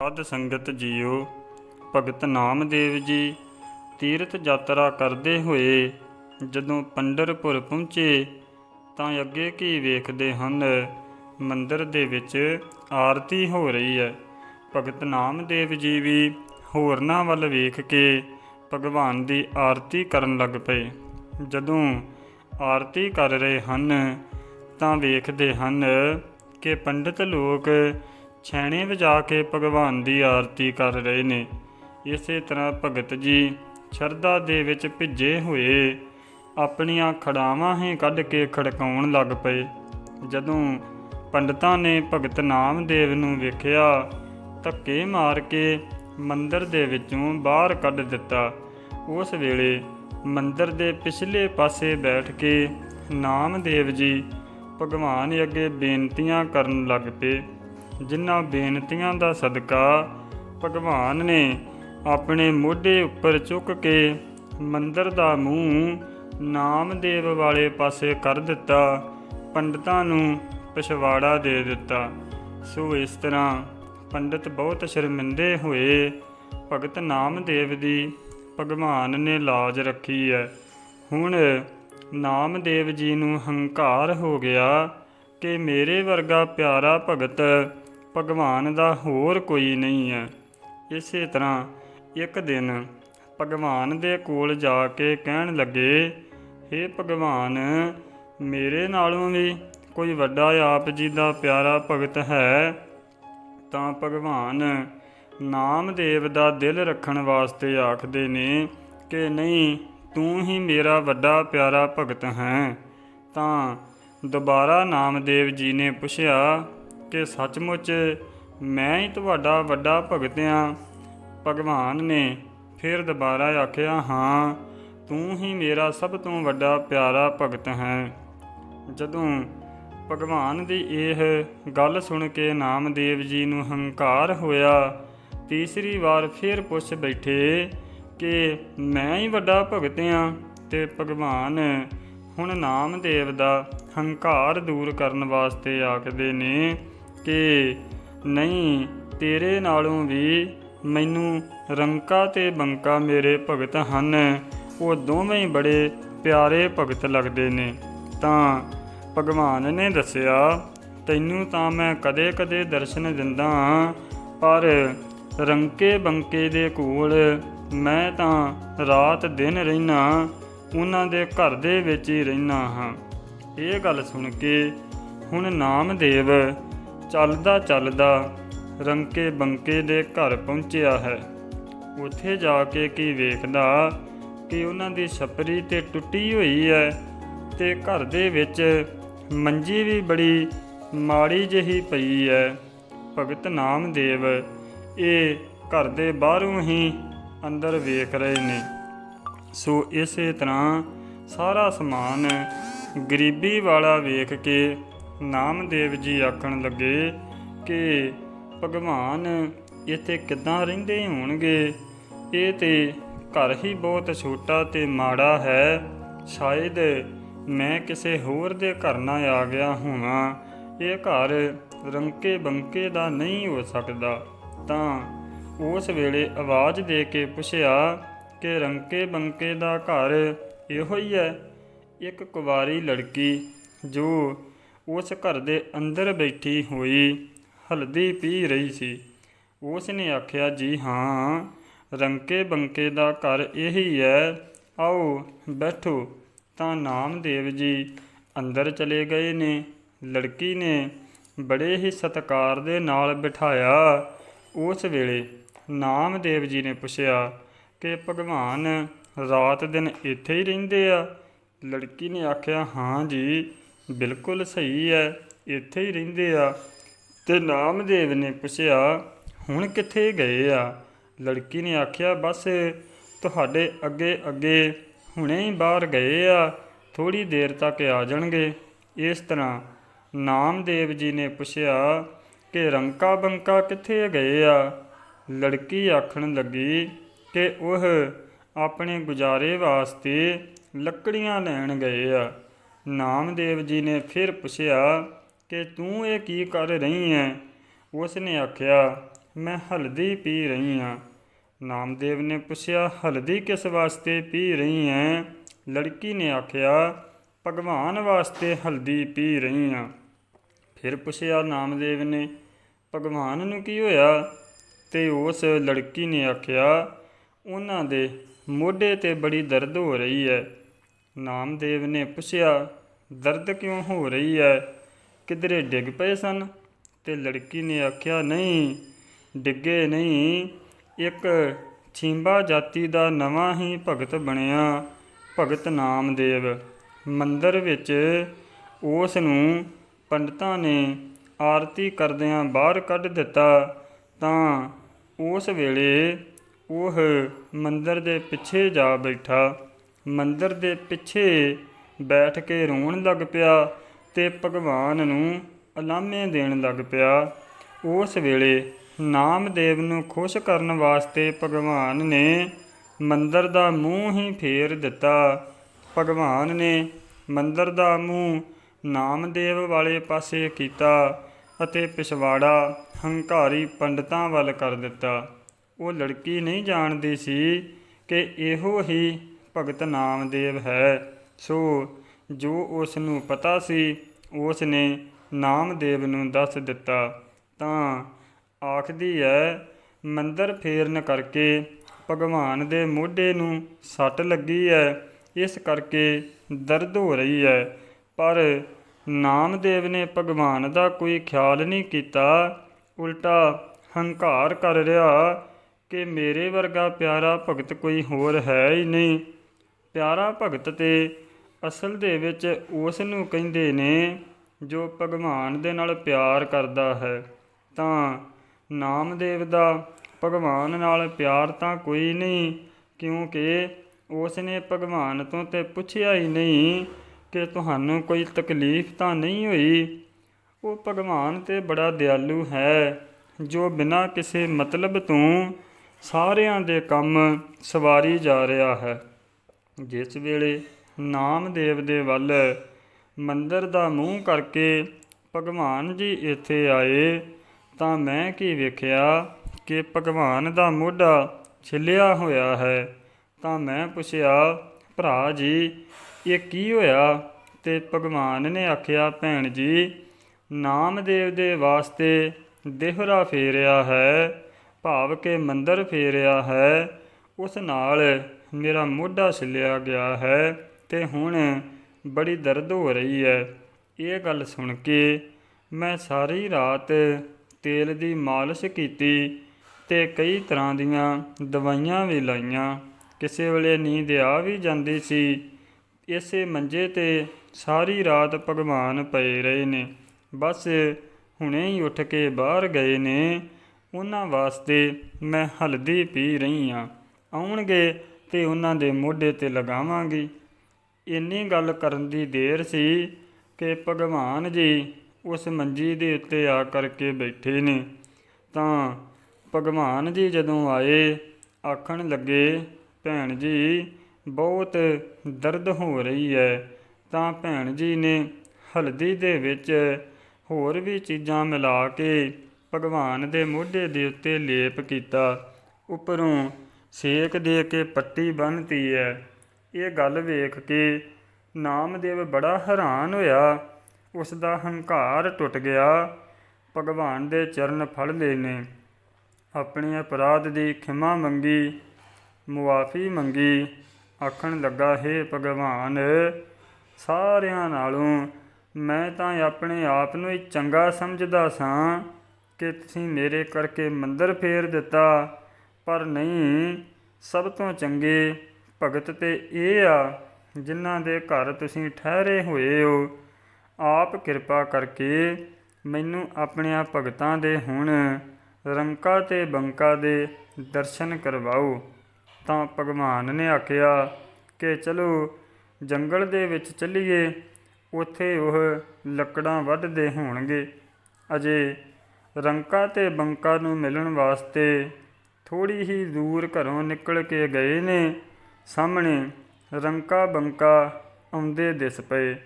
ਸਦ ਸੰਗਤ ਜੀਓ ਭਗਤ ਨਾਮਦੇਵ ਜੀ, ਤੀਰਥ ਯਾਤਰਾ ਕਰਦੇ ਹੋਏ ਜਦੋਂ ਪੰਡਰਪੁਰ ਪਹੁੰਚੇ ਤਾਂ ਅੱਗੇ ਕੀ ਵੇਖਦੇ ਹਨ? ਮੰਦਰ ਦੇ ਵਿੱਚ ਆਰਤੀ ਹੋ ਰਹੀ ਹੈ। ਭਗਤ ਨਾਮਦੇਵ ਜੀ ਵੀ ਹੋਰਨਾਂ ਵੱਲ ਵੇਖ ਕੇ ਭਗਵਾਨ ਦੀ ਆਰਤੀ ਕਰਨ ਲੱਗ ਪਏ। ਜਦੋਂ ਆਰਤੀ ਕਰ ਰਹੇ ਹਨ ਤਾਂ ਵੇਖਦੇ ਹਨ ਕਿ ਪੰਡਿਤ ਲੋਕ ਛੈਣੇ ਵਜਾ ਕੇ ਭਗਵਾਨ ਦੀ ਆਰਤੀ ਕਰ ਰਹੇ ਨੇ। ਇਸੇ ਤਰ੍ਹਾਂ ਭਗਤ ਜੀ ਸ਼ਰਧਾ ਦੇ ਵਿੱਚ ਭਿੱਜੇ ਹੋਏ। ਆਪਣੀਆਂ ਖੜਾਵਾਂ ਹੀ ਕੱਢ ਕੇ ਖੜਕਾਉਣ ਲੱਗ ਪਏ। ਜਦੋਂ ਪੰਡਤਾਂ ਨੇ ਭਗਤ ਨਾਮਦੇਵ ਨੂੰ ਵੇਖਿਆ, ਧੱਕੇ ਮਾਰ ਕੇ ਮੰਦਰ ਦੇ ਵਿੱਚੋਂ ਬਾਹਰ ਕੱਢ ਦਿੱਤਾ। ਉਸ ਵੇਲੇ ਮੰਦਰ ਦੇ ਪਿਛਲੇ ਪਾਸੇ ਬੈਠ ਕੇ ਨਾਮਦੇਵ ਜੀ ਭਗਵਾਨ ਅੱਗੇ ਬੇਨਤੀਆਂ ਕਰਨ ਲੱਗ ਪਏ। ਜਿਨ੍ਹਾਂ ਬੇਨਤੀਆਂ ਦਾ ਸਦਕਾ ਭਗਵਾਨ ਨੇ ਆਪਣੇ ਮੋਢੇ ਉੱਪਰ ਚੁੱਕ ਕੇ ਮੰਦਰ ਦਾ ਮੂੰਹ ਨਾਮਦੇਵ ਵਾਲੇ ਪਾਸੇ ਕਰ ਦਿੱਤਾ, ਪੰਡਤਾਂ ਨੂੰ ਪਿਛਵਾੜਾ ਦੇ ਦਿੱਤਾ। ਸੋ ਇਸ ਤਰ੍ਹਾਂ ਪੰਡਤ ਬਹੁਤ ਸ਼ਰਮਿੰਦੇ ਹੋਏ ਭਗਤ ਨਾਮਦੇਵ ਦੀ ਭਗਵਾਨ ਨੇ ਲਾਜ ਰੱਖੀ ਹੈ। ਹੁਣ ਨਾਮਦੇਵ ਜੀ ਨੂੰ ਹੰਕਾਰ ਹੋ ਗਿਆ ਕਿ ਮੇਰੇ ਵਰਗਾ ਪਿਆਰਾ ਭਗਤ ਭਗਵਾਨ ਦਾ ਹੋਰ ਕੋਈ ਨਹੀਂ ਹੈ। ਇਸੇ ਤਰ੍ਹਾਂ ਇੱਕ ਦਿਨ ਭਗਵਾਨ ਦੇ ਕੋਲ ਜਾ ਕੇ ਕਹਿਣ ਲੱਗੇ हे ਭਗਵਾਨ, ਮੇਰੇ ਨਾਲੋਂ ਵੀ ਕੋਈ ਵੱਡਾ ਆਪ ਜੀ ਦਾ ਪਿਆਰਾ ਭਗਤ ਹੈ। ਤਾਂ ਭਗਵਾਨ ਨਾਮਦੇਵ ਦਾ ਦਿਲ ਰੱਖਣ ਵਾਸਤੇ ਆਖਦੇ ਨੇ ਕਿ ਨਹੀਂ, ਤੂੰ ਹੀ ਮੇਰਾ ਵੱਡਾ ਪਿਆਰਾ ਭਗਤ ਹੈ। ਤਾਂ ਦੁਬਾਰਾ ਨਾਮਦੇਵ ਜੀ ਨੇ ਪੁੱਛਿਆ ਕਿ ਸੱਚਮੁੱਚ ਮੈਂ ਹੀ ਤੁਹਾਡਾ ਵੱਡਾ ਭਗਤ ਹਾਂ। ਭਗਵਾਨ ਨੇ ਫਿਰ ਦੁਬਾਰਾ ਆਖਿਆ, ਹਾਂ, ਤੂੰ ਹੀ ਮੇਰਾ ਸਭ ਤੋਂ ਵੱਡਾ ਪਿਆਰਾ ਭਗਤ ਹੈ। ਜਦੋਂ ਭਗਵਾਨ ਦੀ ਇਹ ਗੱਲ ਸੁਣ ਕੇ ਨਾਮਦੇਵ ਜੀ ਨੂੰ ਹੰਕਾਰ ਹੋਇਆ, ਤੀਸਰੀ ਵਾਰ ਫਿਰ ਪੁੱਛ ਬੈਠੇ ਕਿ ਮੈਂ ਹੀ ਵੱਡਾ ਭਗਤ ਹਾਂ ਤੇ ਭਗਵਾਨ ਹੁਣ ਨਾਮਦੇਵ ਦਾ ਹੰਕਾਰ ਦੂਰ ਕਰਨ ਵਾਸਤੇ ਆਖਦੇ ਨੇ ਕਿ ਨਹੀਂ ਤੇਰੇ ਨਾਲੋਂ ਵੀ ਮੈਨੂੰ ਰੰਕਾ ਤੇ ਬੰਕਾ ਮੇਰੇ ਭਗਤ ਹਨ। ਉਹ ਦੋਵੇਂ ਬੜੇ ਪਿਆਰੇ ਭਗਤ ਲੱਗਦੇ ਨੇ। ਤਾਂ ਭਗਵਾਨ ਨੇ ਦੱਸਿਆ ਤੈਨੂੰ ਤਾਂ ਮੈਂ ਕਦੇ-ਕਦੇ ਦਰਸ਼ਨ ਦਿੰਦਾ ਹਾਂ, ਪਰ ਰੰਕੇ ਬੰਕੇ ਦੇ ਕੋਲ ਮੈਂ ਤਾਂ ਰਾਤ ਦਿਨ ਰਹਿਣਾ ਉਹਨਾਂ ਦੇ ਘਰ ਦੇ ਵਿੱਚ ਹੀ ਰਹਿਣਾ ਹਾਂ। ਇਹ ਗੱਲ ਸੁਣ ਕੇ ਹੁਣ ਨਾਮਦੇਵ ਚੱਲਦਾ ਚੱਲਦਾ ਰੰਕੇ ਬੰਕੇ ਦੇ ਘਰ ਪਹੁੰਚਿਆ ਹੈ। ਉੱਥੇ ਜਾ ਕੇ ਕੀ ਵੇਖਦਾ, ਕਿ ਉਹਨਾਂ ਦੀ ਛਪਰੀ ਤੇ ਟੁੱਟੀ ਹੋਈ ਹੈ ਤੇ ਘਰ ਦੇ ਵਿੱਚ ਮੰਜੀ ਵੀ ਬੜੀ ਮਾੜੀ ਜਿਹੀ ਪਈ ਹੈ। ਭਗਤ ਨਾਮਦੇਵ ਇਹ ਘਰ ਦੇ ਬਾਹਰੋਂ ਹੀ ਅੰਦਰ ਵੇਖ ਰਹੇ ਨੇ। ਸੋ ਇਸੇ ਤਰ੍ਹਾਂ ਸਾਰਾ ਸਮਾਨ ਗਰੀਬੀ ਵਾਲਾ ਵੇਖ ਕੇ ਨਾਮਦੇਵ ਜੀ ਆਖਣ ਲੱਗੇ ਕਿ, ਭਗਵਾਨ, ਇੱਥੇ ਕਿੱਦਾਂ ਰਹਿੰਦੇ ਹੋਣਗੇ? ਇਹ ਤੇ ਘਰ ਹੀ ਬਹੁਤ ਛੋਟਾ ਤੇ ਮਾੜਾ ਹੈ। ਸ਼ਾਇਦ ਮੈਂ ਕਿਸੇ ਹੋਰ ਦੇ ਘਰ ਨਾ ਆ ਗਿਆ ਹੋਵਾਂ। ਇਹ ਘਰ ਰੰਕੇ ਬੰਕੇ ਦਾ ਨਹੀਂ ਹੋ ਸਕਦਾ। ਤਾਂ ਉਸ ਵੇਲੇ ਆਵਾਜ਼ ਦੇ ਕੇ ਪੁੱਛਿਆ ਕਿ, ਰੰਕੇ ਬੰਕੇ ਦਾ ਘਰ ਇਹੋ ਹੀ ਹੈ? ਇੱਕ ਕੁਵਾਰੀ ਲੜਕੀ ਜੋ ਉਸ ਘਰ ਦੇ ਅੰਦਰ ਬੈਠੀ ਹੋਈ ਹਲਦੀ ਪੀ ਰਹੀ ਸੀ। ਉਸ ਨੇ ਆਖਿਆ, ਜੀ ਹਾਂ, ਰੰਕੇ ਬੰਕੇ ਦਾ ਘਰ ਇਹੀ ਹੈ। ਆਓ, ਬੈਠੋ। ਤਾਂ ਨਾਮਦੇਵ ਜੀ ਅੰਦਰ ਚਲੇ ਗਏ ਨੇ। ਲੜਕੀ ਨੇ ਬੜੇ ਹੀ ਸਤਿਕਾਰ ਦੇ ਨਾਲ ਬਿਠਾਇਆ। ਉਸ ਵੇਲੇ ਨਾਮਦੇਵ ਜੀ ਨੇ ਪੁੱਛਿਆ ਕਿ, ਭਗਵਾਨ, ਰਾਤ ਦਿਨ ਇੱਥੇ ਹੀ ਰਹਿੰਦੇ ਆ? ਲੜਕੀ ਨੇ ਆਖਿਆ, ਹਾਂ ਜੀ। ਬਿਲਕੁਲ ਸਹੀ ਹੈ ਇੱਥੇ ਹੀ ਰਹਿੰਦੇ ਆ। ਤੇ ਨਾਮਦੇਵ ਨੇ ਪੁੱਛਿਆ, ਹੁਣ ਕਿੱਥੇ ਗਏ ਆ? ਲੜਕੀ ਨੇ ਆਖਿਆ, ਬਸ ਤੁਹਾਡੇ ਅੱਗੇ ਅੱਗੇ ਹੁਣੇ ਹੀ ਬਾਹਰ ਗਏ ਆ ਥੋੜੀ ਦੇਰ ਤੱਕ ਆ ਜਾਣਗੇ। ਇਸ ਤਰ੍ਹਾਂ ਨਾਮਦੇਵ ਜੀ ਨੇ ਪੁੱਛਿਆ, ਕਿ ਰੰਕਾ ਬੰਕਾ ਕਿੱਥੇ ਗਏ ਆ? ਲੜਕੀ ਆਖਣ ਲੱਗੀ ਕਿ ਉਹ ਆਪਣੇ ਗੁਜ਼ਾਰੇ ਵਾਸਤੇ ਲੱਕੜੀਆਂ ਲੈਣ ਗਏ ਆ। ਨਾਮਦੇਵ ਜੀ ਨੇ ਫਿਰ ਪੁੱਛਿਆ ਕਿ ਤੂੰ ਇਹ ਕੀ ਕਰ ਰਹੀ ਹੈ ਉਸ ਨੇ ਆਖਿਆ, ਮੈਂ ਹਲਦੀ ਪੀ ਰਹੀ ਹਾਂ ਨਾਮਦੇਵ ਨੇ ਪੁੱਛਿਆ, ਹਲਦੀ ਕਿਸ ਵਾਸਤੇ ਪੀ ਰਹੀ ਹੈ ਲੜਕੀ ਨੇ ਆਖਿਆ, ਭਗਵਾਨ ਵਾਸਤੇ ਹਲਦੀ ਪੀ ਰਹੀ ਹਾਂ ਫਿਰ ਪੁੱਛਿਆ ਨਾਮਦੇਵ ਨੇ, ਭਗਵਾਨ ਨੂੰ ਕੀ ਹੋਇਆ? ਤੇ ਉਸ ਲੜਕੀ ਨੇ ਆਖਿਆ, ਉਹਨਾਂ ਦੇ ਮੋਢੇ ਤੇ ਬੜੀ ਦਰਦ ਹੋ ਰਹੀ ਹੈ ਨਾਮਦੇਵ ਨੇ ਪੁੱਛਿਆ ਦਰਦ ਕਿਉਂ ਹੋ ਰਹੀ ਹੈ? ਕਿਧਰੇ ਡਿੱਗ ਪਏ ਸਨ? ਤੇ ਲੜਕੀ ਨੇ ਆਖਿਆ, ਨਹੀਂ, ਡਿੱਗੇ ਨਹੀਂ। ਇੱਕ ਛਿੰਬਾ ਜਾਤੀ ਦਾ ਨਵਾਂ ਹੀ ਭਗਤ ਬਣਿਆ, ਭਗਤ ਨਾਮਦੇਵ। ਮੰਦਰ ਵਿੱਚ ਉਸ ਨੂੰ ਪੰਡਤਾਂ ਨੇ ਆਰਤੀ ਕਰਦਿਆਂ ਬਾਹਰ ਕੱਢ ਦਿੱਤਾ। ਤਾਂ ਉਸ ਵੇਲੇ ਉਹ ਮੰਦਰ ਦੇ ਪਿੱਛੇ ਜਾ ਬੈਠਾ। ਮੰਦਰ ਦੇ ਪਿੱਛੇ ਬੈਠ ਕੇ ਰੋਣ ਲੱਗ ਪਿਆ ਤੇ ਭਗਵਾਨ ਨੂੰ ਅਲਾਮੇ ਦੇਣ ਲੱਗ ਪਿਆ। ਉਸ ਵੇਲੇ ਨਾਮਦੇਵ ਨੂੰ ਖੁਸ਼ ਕਰਨ ਵਾਸਤੇ ਭਗਵਾਨ ਨੇ ਮੰਦਰ ਦਾ ਮੂੰਹ ਹੀ ਫੇਰ ਦਿੱਤਾ। ਭਗਵਾਨ ਨੇ ਮੰਦਰ ਦਾ ਮੂੰਹ ਨਾਮਦੇਵ ਵਾਲੇ ਪਾਸੇ ਕੀਤਾ ਅਤੇ ਪਿਛਵਾੜਾ ਹੰਕਾਰੀ ਪੰਡਤਾਂ ਵੱਲ ਕਰ ਦਿੱਤਾ। ਉਹ ਲੜਕੀ ਨਹੀਂ ਜਾਣਦੀ ਸੀ ਕਿ ਇਹੋ ਹੀ ਭਗਤ ਨਾਮਦੇਵ ਹੈ। ਸੋ ਜੋ ਉਸ ਨੂੰ ਪਤਾ ਸੀ, ਉਸ ਨੇ ਨਾਮਦੇਵ ਨੂੰ ਦੱਸ ਦਿੱਤਾ, ਤਾਂ ਆਖਦੀ ਹੈ, ਮੰਦਰ ਫੇਰਨ ਕਰਕੇ ਭਗਵਾਨ ਦੇ ਮੋਢੇ ਨੂੰ ਸੱਟ ਲੱਗੀ ਹੈ, ਇਸ ਕਰਕੇ ਦਰਦ ਹੋ ਰਹੀ ਹੈ। ਪਰ ਨਾਮਦੇਵ ਨੇ ਭਗਵਾਨ ਦਾ ਕੋਈ ਖਿਆਲ ਨਹੀਂ ਕੀਤਾ। ਉਲਟਾ ਹੰਕਾਰ ਕਰ ਰਿਹਾ ਕਿ ਮੇਰੇ ਵਰਗਾ ਪਿਆਰਾ ਭਗਤ ਕੋਈ ਹੋਰ ਹੈ ਹੀ ਨਹੀਂ। ਪਿਆਰਾ ਭਗਤ ਤੇ ਅਸਲ ਦੇ ਵਿੱਚ ਉਸ ਨੂੰ ਕਹਿੰਦੇ ਨੇ ਜੋ ਭਗਵਾਨ ਦੇ ਨਾਲ ਪਿਆਰ ਕਰਦਾ ਹੈ, ਤਾਂ ਨਾਮਦੇਵ ਦਾ ਭਗਵਾਨ ਨਾਲ ਪਿਆਰ ਤਾਂ ਕੋਈ ਨਹੀਂ, ਕਿਉਂਕਿ ਉਸ ਨੇ ਭਗਵਾਨ ਤੋਂ ਤੇ ਪੁੱਛਿਆ ਹੀ ਨਹੀਂ ਕਿ ਤੁਹਾਨੂੰ ਕੋਈ ਤਕਲੀਫ ਤਾਂ ਨਹੀਂ ਹੋਈ? ਉਹ ਭਗਵਾਨ ਤੇ ਬੜਾ ਦਿਆਲੂ ਹੈ, ਜੋ ਬਿਨਾਂ ਕਿਸੇ ਮਤਲਬ ਤੋਂ ਸਾਰਿਆਂ ਦੇ ਕੰਮ ਸਵਾਰੀ ਜਾ ਰਿਹਾ ਹੈ। ਜਿਸ ਵੇਲੇ ਨਾਮਦੇਵ ਦੇ ਵੱਲ ਮੰਦਰ ਦਾ ਮੂੰਹ ਕਰਕੇ ਭਗਵਾਨ ਜੀ ਇੱਥੇ ਆਏ, ਤਾਂ ਮੈਂ ਕੀ ਵੇਖਿਆ ਕਿ ਭਗਵਾਨ ਦਾ ਮੋਢਾ ਛਿੱਲਿਆ ਹੋਇਆ ਹੈ। ਤਾਂ ਮੈਂ ਪੁੱਛਿਆ, ਭਰਾ ਜੀ, ਇਹ ਕੀ ਹੋਇਆ? ਤੇ ਭਗਵਾਨ ਨੇ ਆਖਿਆ, ਭੈਣ ਜੀ ਨਾਮਦੇਵ ਦੇ ਵਾਸਤੇ ਦੇਹਰਾ ਫੇਰਿਆ ਹੈ, ਭਾਵ ਕੇ ਮੰਦਰ ਫੇਰਿਆ ਹੈ, ਉਸ ਨਾਲ ਮੇਰਾ ਮੋਢਾ ਛਿੱਲਿਆ ਗਿਆ ਹੈ। ਤੇ ਹੁਣ ਬੜੀ ਦਰਦ ਹੋ ਰਹੀ ਹੈ। ਇਹ ਗੱਲ ਸੁਣ ਕੇ ਮੈਂ ਸਾਰੀ ਰਾਤ ਤੇਲ ਦੀ ਮਾਲਿਸ਼ ਕੀਤੀ ਤੇ ਕਈ ਤਰ੍ਹਾਂ ਦੀਆਂ ਦਵਾਈਆਂ ਵੀ ਲਾਈਆਂ। ਕਿਸੇ ਵੇਲੇ ਨੀਂਦ ਆ ਵੀ ਜਾਂਦੀ ਸੀ। ਇਸੇ ਮੰਜੇ ਤੇ ਸਾਰੀ ਰਾਤ ਭਗਵਾਨ ਪਏ ਰਹੇ ਨੇ। ਬਸ ਹੁਣੇ ਹੀ ਉੱਠ ਕੇ ਬਾਹਰ ਗਏ ਨੇ। ਉਹਨਾਂ ਵਾਸਤੇ ਮੈਂ ਹਲਦੀ ਪੀ ਰਹੀ ਹਾਂ। ਆਉਣਗੇ ਤੇ ਉਹਨਾਂ ਦੇ ਮੋਢੇ ਤੇ ਲਗਾਵਾਂਗੀ। ਇੰਨੀ ਗੱਲ ਕਰਨ ਦੀ ਦੇਰ ਸੀ ਕਿ ਭਗਵਾਨ ਜੀ ਉਸ ਮੰਜੀ ਦੇ ਉੱਤੇ ਆ ਕਰਕੇ ਬੈਠੇ ਨੇ। ਤਾਂ ਭਗਵਾਨ ਜੀ ਜਦੋਂ ਆਏ, ਆਖਣ ਲੱਗੇ, ਭੈਣ ਜੀ, ਬਹੁਤ ਦਰਦ ਹੋ ਰਹੀ ਹੈ। ਤਾਂ ਭੈਣ ਜੀ ਨੇ ਹਲਦੀ ਦੇ ਵਿੱਚ ਹੋਰ ਵੀ ਚੀਜ਼ਾਂ ਮਿਲਾ ਕੇ ਭਗਵਾਨ ਦੇ ਮੋਢੇ ਦੇ ਉੱਤੇ ਲੇਪ ਕੀਤਾ। ਉੱਪਰੋਂ ਸੇਕ ਦੇ ਕੇ ਪੱਟੀ ਬੰਨ੍ਹਤੀ ਹੈ। ਇਹ ਗੱਲ ਵੇਖ ਕੇ ਨਾਮਦੇਵ ਬੜਾ ਹੈਰਾਨ ਹੋਇਆ। ਉਸ ਦਾ ਹੰਕਾਰ ਟੁੱਟ ਗਿਆ। ਭਗਵਾਨ ਦੇ ਚਰਨ ਫੜ ਲਏ ਨੇ। ਆਪਣੇ ਅਪਰਾਧ ਦੀ ਖਿਮਾ ਮੰਗੀ, ਮੁਆਫੀ ਮੰਗੀ। ਆਖਣ ਲੱਗਾ, ਹੈ ਭਗਵਾਨ, ਸਾਰਿਆਂ ਨਾਲੋਂ ਮੈਂ ਤਾਂ ਆਪਣੇ ਆਪ ਨੂੰ ਹੀ ਚੰਗਾ ਸਮਝਦਾ ਸਾਂ ਕਿ ਤੁਸੀਂ ਮੇਰੇ ਕਰਕੇ ਮੰਦਰ ਫੇਰ ਦਿੱਤਾ। ਪਰ ਨਹੀਂ, ਸਭ ਤੋਂ ਚੰਗੇ ਭਗਤ ਤੇ ਇਹ ਆ, ਜਿਨ੍ਹਾਂ ਦੇ ਘਰ ਤੁਸੀਂ ਠਹਿਰੇ ਹੋਏ ਹੋ, ਆਪ ਕਿਰਪਾ ਕਰਕੇ ਮੈਨੂੰ ਆਪਣਿਆਂ ਭਗਤਾਂ ਦੇ ਹੁਣ ਰੰਕਾ ਤੇ ਬੰਕਾ ਦੇ ਦਰਸ਼ਨ ਕਰਵਾਓ। ਤਾਂ ਭਗਵਾਨ ਨੇ ਆਖਿਆ ਕਿ ਚਲੋ, ਜੰਗਲ ਦੇ ਵਿੱਚ ਚੱਲੀਏ, ਉੱਥੇ ਉਹ ਲੱਕੜਾਂ ਵੱਢਦੇ ਹੋਣਗੇ। ਅਜੇ ਰੰਕਾ ਤੇ ਬੰਕਾ ਨੂੰ ਮਿਲਣ ਵਾਸਤੇ ਥੋੜੀ ਹੀ ਦੂਰ ਘਰੋਂ ਨਿਕਲ ਕੇ ਗਏ ਨੇ। ਸਾਹਮਣੇ ਰੰਕਾ ਬੰਕਾ ਆਉਂਦੇ ਦਿਸ ਪਏ।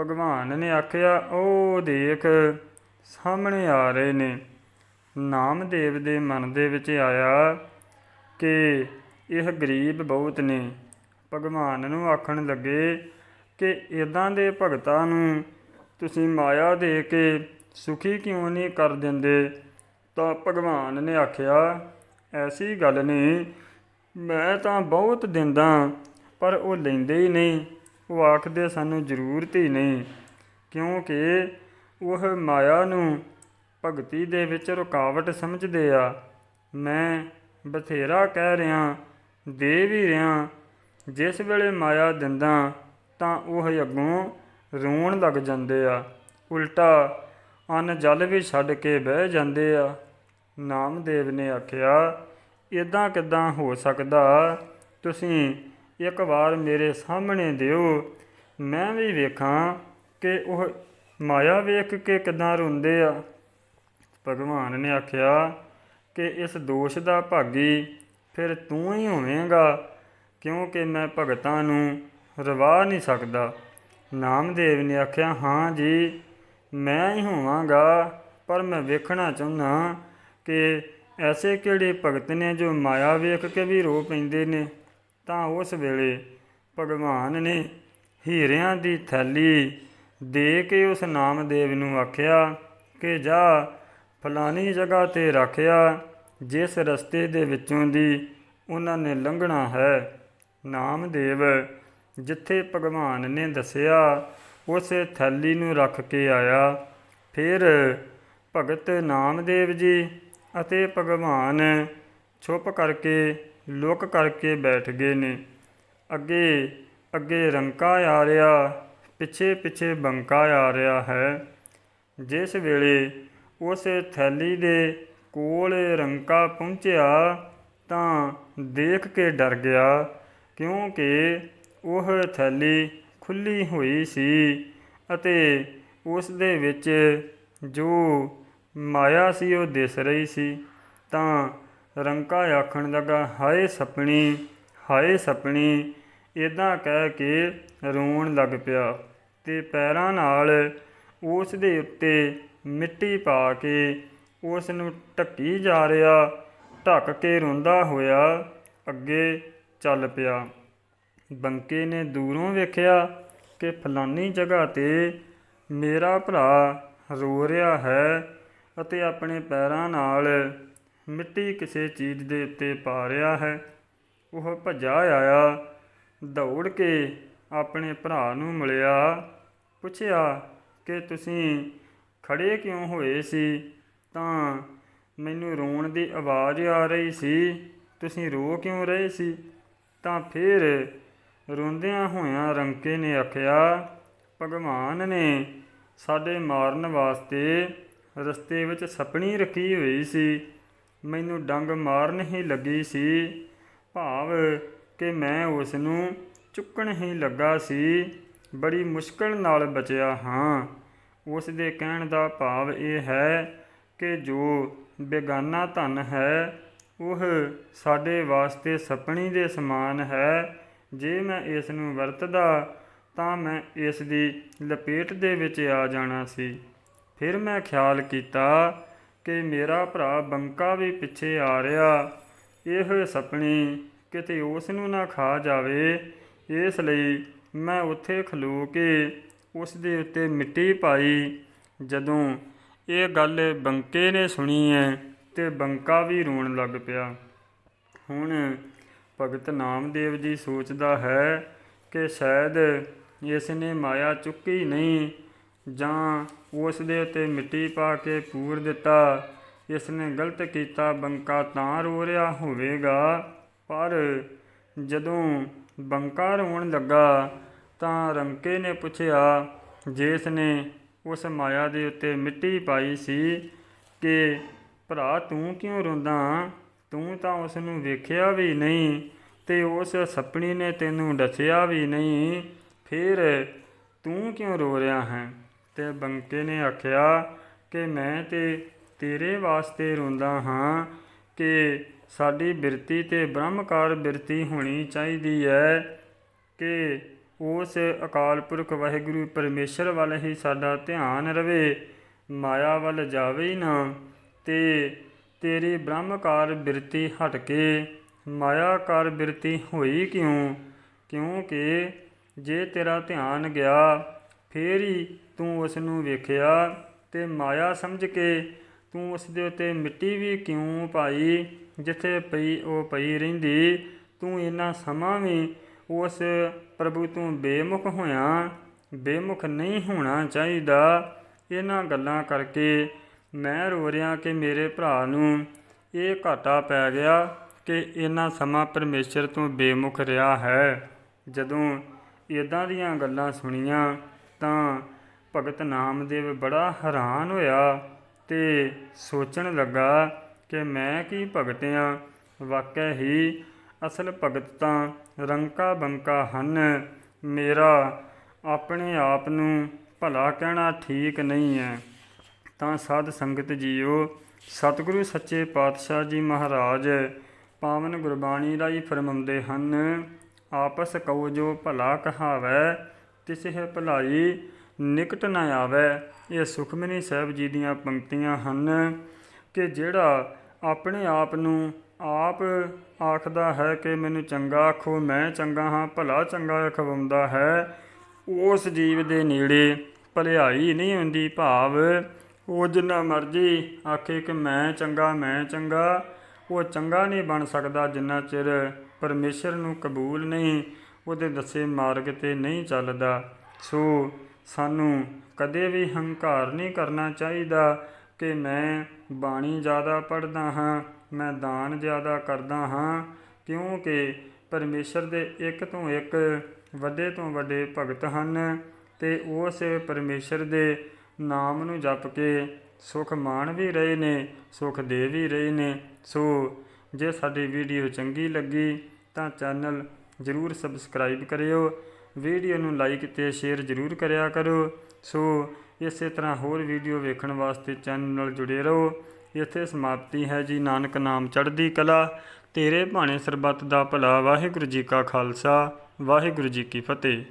ਭਗਵਾਨ ਨੇ ਆਖਿਆ, ਉਹ ਦੇਖ, ਸਾਹਮਣੇ ਆ ਰਹੇ ਨੇ। ਨਾਮਦੇਵ ਦੇ ਮਨ ਦੇ ਵਿੱਚ ਆਇਆ ਕਿ ਇਹ ਗਰੀਬ ਬਹੁਤ ਨੇ। ਭਗਵਾਨ ਨੂੰ ਆਖਣ ਲੱਗੇ ਕਿ ਇਦਾਂ ਦੇ ਭਗਤਾਂ ਨੂੰ ਤੁਸੀਂ ਮਾਇਆ ਦੇ ਕੇ ਸੁਖੀ ਕਿਉਂ ਨਹੀਂ ਕਰ ਦਿੰਦੇ? ਤਾਂ ਭਗਵਾਨ ਨੇ ਆਖਿਆ, ਐਸੀ ਗੱਲ ਨਹੀਂ। ਮੈਂ ਤਾਂ ਬਹੁਤ ਦਿੰਦਾ, ਪਰ ਉਹ ਲੈਂਦੇ ਹੀ ਨਹੀਂ। ਉਹ ਆਖਦੇ ਸਾਨੂੰ ਜ਼ਰੂਰਤ ਹੀ ਨਹੀਂ, ਕਿਉਂਕਿ ਉਹ ਮਾਇਆ ਨੂੰ ਭਗਤੀ ਦੇ ਵਿੱਚ ਰੁਕਾਵਟ ਸਮਝਦੇ ਆ। ਮੈਂ ਬਥੇਰਾ ਕਹਿ ਰਿਹਾ, ਦੇ ਵੀ ਰਿਹਾ, ਜਿਸ ਵੇਲੇ ਮਾਇਆ ਦਿੰਦਾ ਤਾਂ ਉਹ ਅੱਗੋਂ ਰੋਣ ਲੱਗ ਜਾਂਦੇ ਆ। ਉਲਟਾ ਅੰਨ ਜਲ ਵੀ ਛੱਡ ਕੇ ਬਹਿ ਜਾਂਦੇ ਆ। ਨਾਮਦੇਵ ਨੇ ਆਖਿਆ ਇਦਾਂ ਕਿਦਾਂ ਹੋ ਸਕਦਾ? ਤੁਸੀਂ ਇੱਕ ਵਾਰ ਮੇਰੇ ਸਾਹਮਣੇ ਦਿਓ। ਮੈਂ ਵੀ ਵੇਖਾਂ ਕਿ ਉਹ ਮਾਇਆ ਵੇਖ ਕੇ ਕਿਦਾਂ ਰੋਂਦੇ ਆ। ਭਗਵਾਨ ਨੇ ਆਖਿਆ ਕਿ ਇਸ ਦੋਸ਼ ਦਾ ਭਾਗੀ ਫਿਰ ਤੂੰ ਹੀ ਹੋਵੇਂਗਾ, ਕਿਉਂਕਿ ਮੈਂ ਭਗਤਾਂ ਨੂੰ ਰਵਾ ਨਹੀਂ ਸਕਦਾ। ਨਾਮਦੇਵ ਨੇ ਆਖਿਆ, ਹਾਂ ਜੀ, ਮੈਂ ਹੀ ਹੋਵਾਂਗਾ, ਪਰ ਮੈਂ ਵੇਖਣਾ ਚਾਹੁੰਦਾ ਕਿ ਐਸੇ ਕਿਹੜੇ ਭਗਤ ਨੇ ਜੋ ਮਾਇਆ ਵੇਖ ਕੇ ਵੀ ਰੋ ਪੈਂਦੇ ਨੇ? ਤਾਂ ਉਸ ਵੇਲੇ ਭਗਵਾਨ ਨੇ ਹੀਰਿਆਂ ਦੀ ਥੈਲੀ ਦੇ ਕੇ ਉਸ ਨਾਮਦੇਵ ਨੂੰ ਆਖਿਆ ਕਿ ਜਾ ਫਲਾਨੀ ਜਗ੍ਹਾ ਤੇ ਰੱਖਿਆ, ਜਿਸ ਰਸਤੇ ਦੇ ਵਿੱਚੋਂ ਦੀ ਉਹਨਾਂ ਨੇ ਲੰਘਣਾ ਹੈ। ਨਾਮਦੇਵ ਜਿੱਥੇ ਭਗਵਾਨ ਨੇ ਦੱਸਿਆ, ਉਸੇ ਥੈਲੀ ਨੂੰ ਰੱਖ ਕੇ ਆਇਆ। ਫਿਰ ਭਗਤ ਨਾਮਦੇਵ ਜੀ ਅਤੇ ਭਗਵਾਨ ਛੁਪ ਕਰਕੇ, ਲੁਕ ਕਰਕੇ ਬੈਠ ਗਏ ਨੇ। ਅੱਗੇ ਅੱਗੇ ਰੰਕਾ ਆ ਰਿਹਾ, ਪਿੱਛੇ ਪਿੱਛੇ ਬੰਕਾ ਆ ਰਿਹਾ ਹੈ। ਜਿਸ ਵੇਲੇ ਉਸ ਥੈਲੀ ਦੇ ਕੋਲ ਰੰਕਾ ਪਹੁੰਚਿਆ, ਤਾਂ ਦੇਖ ਕੇ ਡਰ ਗਿਆ, ਕਿਉਂਕਿ ਉਹ ਥੈਲੀ ਖੁੱਲੀ ਹੋਈ ਸੀ ਅਤੇ ਉਸ ਦੇ ਵਿੱਚ ਜੋ ਮਾਇਆ ਸੀ, ਉਹ ਦਿਸ ਰਹੀ ਸੀ। ਤਾਂ ਰੰਕਾ ਆਖਣ ਲੱਗਾ, ਹਾਏ ਸਪਣੀ ਹਾਏ ਸਪਣੀ ਇਦਾਂ ਕਹਿ ਕੇ ਰੋਣ ਲੱਗ ਪਿਆ ਤੇ ਪੈਰਾਂ ਨਾਲ ਉਸ ਦੇ ਉੱਤੇ ਮਿੱਟੀ ਪਾ ਕੇ ਉਸ ਨੂੰ ਢੱਕੀ ਜਾ ਰਿਹਾ, ਢੱਕ ਕੇ ਰੋਂਦਾ ਹੋਇਆ ਅੱਗੇ ਚੱਲ ਪਿਆ। ਬੰਕੇ ਨੇ ਦੂਰੋਂ ਵੇਖਿਆ ਕਿ ਫਲਾਨੀ ਜਗ੍ਹਾ ਤੇ ਮੇਰਾ ਭਰਾ ਰੋ ਰਿਹਾ ਹੈ। ਅਤੇ ਆਪਣੇ ਪੈਰਾਂ ਨਾਲ ਮਿੱਟੀ ਕਿਸੇ ਚੀਜ਼ ਦੇ ਉੱਤੇ ਪਾ ਰਿਹਾ ਹੈ। ਉਹ ਭੱਜਾ ਆਇਆ, ਦੌੜ ਕੇ ਆਪਣੇ ਭਰਾ ਨੂੰ ਮਿਲਿਆ, ਪੁੱਛਿਆ ਕਿ ਤੁਸੀਂ ਖੜੇ ਕਿਉਂ ਹੋਏ ਸੀ? ਤਾਂ ਮੈਨੂੰ ਰੋਣ ਦੀ ਆਵਾਜ਼ ਆ ਰਹੀ ਸੀ, ਤੁਸੀਂ ਰੋ ਕਿਉਂ ਰਹੇ ਸੀ? ਤਾਂ ਫਿਰ ਰੋਂਦਿਆਂ ਹੋਇਆਂ ਰੰਕੇ ਨੇ ਆਖਿਆ, ਭਗਵਾਨ ਨੇ ਸਾਡੇ ਮਾਰਨ ਵਾਸਤੇ ਰਸਤੇ ਵਿੱਚ ਸੱਪਣੀ ਰੱਖੀ ਹੋਈ ਸੀ। ਮੈਨੂੰ ਡੰਗ ਮਾਰਨ ਹੀ ਲੱਗੀ ਸੀ। ਭਾਵ ਕਿ ਮੈਂ ਉਸ ਨੂੰ ਚੁੱਕਣ ਹੀ ਲੱਗਾ ਸੀ। ਬੜੀ ਮੁਸ਼ਕਲ ਨਾਲ ਬਚਿਆ ਹਾਂ। ਉਸ ਦੇ ਕਹਿਣ ਦਾ ਭਾਵ ਇਹ ਹੈ ਕਿ ਜੋ ਬੇਗਾਨਾ ਧਨ ਹੈ, ਉਹ ਸਾਡੇ ਵਾਸਤੇ ਸਪਣੀ ਦੇ ਸਮਾਨ ਹੈ। ਜੇ ਮੈਂ ਇਸ ਨੂੰ ਵਰਤਦਾ, ਤਾਂ ਮੈਂ ਇਸ ਦੀ ਲਪੇਟ ਦੇ ਵਿੱਚ ਆ ਜਾਣਾ ਸੀ। ਫਿਰ ਮੈਂ ਖਿਆਲ ਕੀਤਾ ਕਿ ਮੇਰਾ ਭਰਾ ਬੰਕਾ ਵੀ ਪਿੱਛੇ ਆ ਰਿਹਾ। ਇਹ ਸਪਣੀ ਕਿਤੇ ਉਸ ਨੂੰ ਨਾ ਖਾ ਜਾਵੇ। ਇਸ ਲਈ ਮੈਂ ਉੱਥੇ ਖਲੋ ਕੇ ਉਸ ਦੇ ਉੱਤੇ ਮਿੱਟੀ ਪਾਈ। ਜਦੋਂ ਇਹ ਗੱਲ ਬੰਕੇ ਨੇ ਸੁਣੀ ਹੈ ਤੇ ਬੰਕਾ ਵੀ ਰੋਣ ਲੱਗ ਪਿਆ। ਹੁਣ ਭਗਤ ਨਾਮਦੇਵ ਜੀ ਸੋਚਦਾ ਹੈ ਕਿ ਸ਼ਾਇਦ ਇਸ ਨੇ ਮਾਇਆ ਚੁੱਕੀ ਨਹੀਂ। ਜਾਂ ਉਸ ਦੇ ਉੱਤੇ ਮਿੱਟੀ ਪਾ ਕੇ ਪੂਰ ਦਿੱਤਾ ਇਸ ਨੇ ਗਲਤ ਕੀਤਾ, ਬੰਕਾ ਤਾਂ ਰੋ ਰਿਹਾ ਹੋਵੇਗਾ। ਪਰ ਜਦੋਂ ਬੰਕਾ ਰੋਣ ਲੱਗਾ, ਤਾਂ ਰੰਕੇ ਨੇ ਪੁੱਛਿਆ, ਜਿਸ ਨੇ ਉਸ ਮਾਇਆ ਦੇ ਉੱਤੇ ਮਿੱਟੀ ਪਾਈ ਸੀ ਕਿ ਭਰਾ ਤੂੰ ਕਿਉਂ ਰੋਂਦਾ? ਤੂੰ ਤਾਂ ਉਸ ਨੂੰ ਵੇਖਿਆ ਵੀ ਨਹੀਂ ਤੇ ਉਸ ਸੱਪਣੀ ਨੇ ਤੈਨੂੰ ਦੱਸਿਆ ਵੀ ਨਹੀਂ। ਫਿਰ ਤੂੰ ਕਿਉਂ ਰੋ ਰਿਹਾ ਹੈ? ਤੇ ਬੰਕੇ ਨੇ ਆਖਿਆ ਕਿ ਮੈਂ ਤੇ ਤੇਰੇ ਵਾਸਤੇ ਰੋਂਦਾ ਹਾਂ ਕਿ ਸਾਡੀ ਬਿਰਤੀ ਤੇ ਬ੍ਰਹਮਕਾਰ ਬਿਰਤੀ ਹੋਣੀ ਚਾਹੀਦੀ ਹੈ ਕਿ ਉਸ ਅਕਾਲ ਪੁਰਖ ਵਾਹਿਗੁਰੂ ਪਰਮੇਸ਼ਰ ਵੱਲ ਹੀ ਸਾਡਾ ਧਿਆਨ ਰਵੇ, ਮਾਇਆ ਵੱਲ ਜਾਵੇ ਨਾ ਤੇ ਤੇਰੀ ਬ੍ਰਹਮਕਾਰ ਬਿਰਤੀ ਹਟ ਕੇ ਮਾਇਆਕਾਰ ਬਿਰਤੀ ਹੋਈ ਕਿਉਂ? ਕਿਉਂਕਿ ਜੇ ਤੇਰਾ ਧਿਆਨ ਗਿਆ ਫੇਰ ਹੀ ਤੂੰ ਉਸ ਨੂੰ ਵੇਖਿਆ ਤੇ ਮਾਇਆ ਸਮਝ ਕੇ ਤੂੰ ਉਸ ਦੇ ਉੱਤੇ ਮਿੱਟੀ ਵੀ ਕਿਉਂ ਪਾਈ ਜਿੱਥੇ ਪਈ ਉਹ ਪਈ ਰਹਿੰਦੀ? ਤੂੰ ਇੰਨਾ ਸਮਾਂ ਵੀ ਉਸ ਪ੍ਰਭੂ ਤੋਂ ਬੇਮੁਖ ਹੋਇਆ, ਬੇਮੁਖ ਨਹੀਂ ਹੋਣਾ ਚਾਹੀਦਾ। ਇਹਨਾਂ ਗੱਲਾਂ ਕਰਕੇ ਮੈਂ ਰੋ ਰਿਹਾ ਕਿ ਮੇਰੇ ਭਰਾ ਨੂੰ ਇਹ ਘਾਟਾ ਪੈ ਗਿਆ ਕਿ ਇਹਨਾਂ ਸਮਾਂ ਪਰਮੇਸ਼ਰ ਤੋਂ ਬੇਮੁਖ ਰਿਹਾ ਹੈ। ਜਦੋਂ ਇਦਾਂ ਦੀਆਂ ਗੱਲਾਂ ਸੁਣੀਆਂ ਤਾਂ ਭਗਤ ਨਾਮਦੇਵ ਬੜਾ ਹੈਰਾਨ ਹੋਇਆ ਤੇ ਸੋਚਣ ਲੱਗਾ ਕਿ ਮੈਂ ਕੀ ਭਗਤਿਆਂ ਵਾਕਿਆ ਹੀ ਅਸਲ ਭਗਤ ਤਾਂ ਰੰਕਾ ਬੰਕਾ ਹਨ। ਮੇਰਾ ਆਪਣੇ ਆਪ ਨੂੰ ਭਲਾ ਕਹਿਣਾ ਠੀਕ ਨਹੀਂ ਹੈ। ਤਾਂ ਸਾਧ ਸੰਗਤ ਜੀਓ, ਸਤਿਗੁਰੂ ਸੱਚੇ ਪਾਤਸ਼ਾਹ ਜੀ ਮਹਾਰਾਜ, ਪਾਵਨ ਗੁਰਬਾਣੀ ਰਾਹੀਂ ਫਰਮਾਉਂਦੇ ਹਨ, ਆਪਸ ਕਉ ਜੋ ਭਲਾ ਕਹਾਵੈ ਤਿਸਹਿ ਭਲਾਈ, ਨਿਕਟ ਨਾ ਆਵੇ। ਇਹ ਸੁਖਮਨੀ ਸਾਹਿਬ ਜੀ ਦੀਆਂ ਪੰਕਤੀਆਂ ਹਨ ਕਿ ਜਿਹੜਾ ਆਪਣੇ ਆਪ ਨੂੰ ਆਪ ਆਖਦਾ ਹੈ ਕਿ ਮੈਨੂੰ ਚੰਗਾ ਆਖੋ, ਮੈਂ ਚੰਗਾ ਹਾਂ, ਭਲਾ ਚੰਗਾ ਖਵਾਉਂਦਾ ਹੈ, ਉਸ ਜੀਵ ਦੇ ਨੇੜੇ ਭਲਾਈ ਨਹੀਂ ਹੁੰਦੀ ਭਾਵ ਉਹ ਜਿੰਨਾ ਮਰਜ਼ੀ ਆਖੇ ਕਿ ਮੈਂ ਚੰਗਾ ਮੈਂ ਚੰਗਾ, ਉਹ ਚੰਗਾ ਨਹੀਂ ਬਣ ਸਕਦਾ ਜਿੰਨਾ ਚਿਰ ਪਰਮੇਸ਼ਰ ਨੂੰ ਕਬੂਲ ਨਹੀਂ ਉਹਦੇ ਦੱਸੇ ਮਾਰਗ ਤੇ ਨਹੀਂ ਚੱਲਦਾ। ਸੋ ਸਾਨੂੰ ਕਦੇ ਵੀ ਹੰਕਾਰ ਨਹੀਂ ਕਰਨਾ ਚਾਹੀਦਾ ਕਿ ਮੈਂ ਬਾਣੀ ਜ਼ਿਆਦਾ ਪੜ੍ਹਦਾ ਹਾਂ, ਮੈਂ ਦਾਨ ਜ਼ਿਆਦਾ ਕਰਦਾ ਹਾਂ, ਕਿਉਂਕਿ ਪਰਮੇਸ਼ਰ ਦੇ ਇੱਕ ਤੋਂ ਇੱਕ ਵੱਡੇ ਤੋਂ ਵੱਡੇ ਭਗਤ ਹਨ ਤੇ ਉਸ ਪਰਮੇਸ਼ਰ ਦੇ ਨਾਮ ਨੂੰ ਜਪ ਕੇ ਸੁਖ ਮਾਣ ਵੀ ਰਹੇ ਨੇ, ਸੁਖ ਦੇ ਵੀ ਰਹੇ ਨੇ। ਸੋ ਜੇ ਸਾਡੀ ਵੀਡੀਓ ਚੰਗੀ ਲੱਗੀ ਤਾਂ ਚੈਨਲ ਜਰੂਰ ਸਬਸਕ੍ਰਾਈਬ ਕਰਿਓ। ਵੀਡੀਓ ਨੂੰ ਲਾਈਕ ਤੇ ਸ਼ੇਅਰ ਜਰੂਰ ਕਰਿਆ ਕਰੋ। ਸੋ, ਇਸੇ ਤਰ੍ਹਾਂ ਹੋਰ ਵੀਡੀਓ ਵੇਖਣ ਵਾਸਤੇ ਚੈਨਲ ਨਾਲ ਜੁੜੇ ਰਹੋ। ਇੱਥੇ ਸਮਾਪਤੀ ਹੈ ਜੀ ਨਾਨਕ ਨਾਮ ਚੜ੍ਹਦੀ ਕਲਾ। ਤੇਰੇ ਭਾਣੇ ਸਰਬੱਤ ਦਾ ਭਲਾ ਵਾਹਿਗੁਰੂ ਜੀ ਕਾ ਖਾਲਸਾ। ਵਾਹਿਗੁਰੂ ਜੀ ਕੀ ਫਤਿਹ।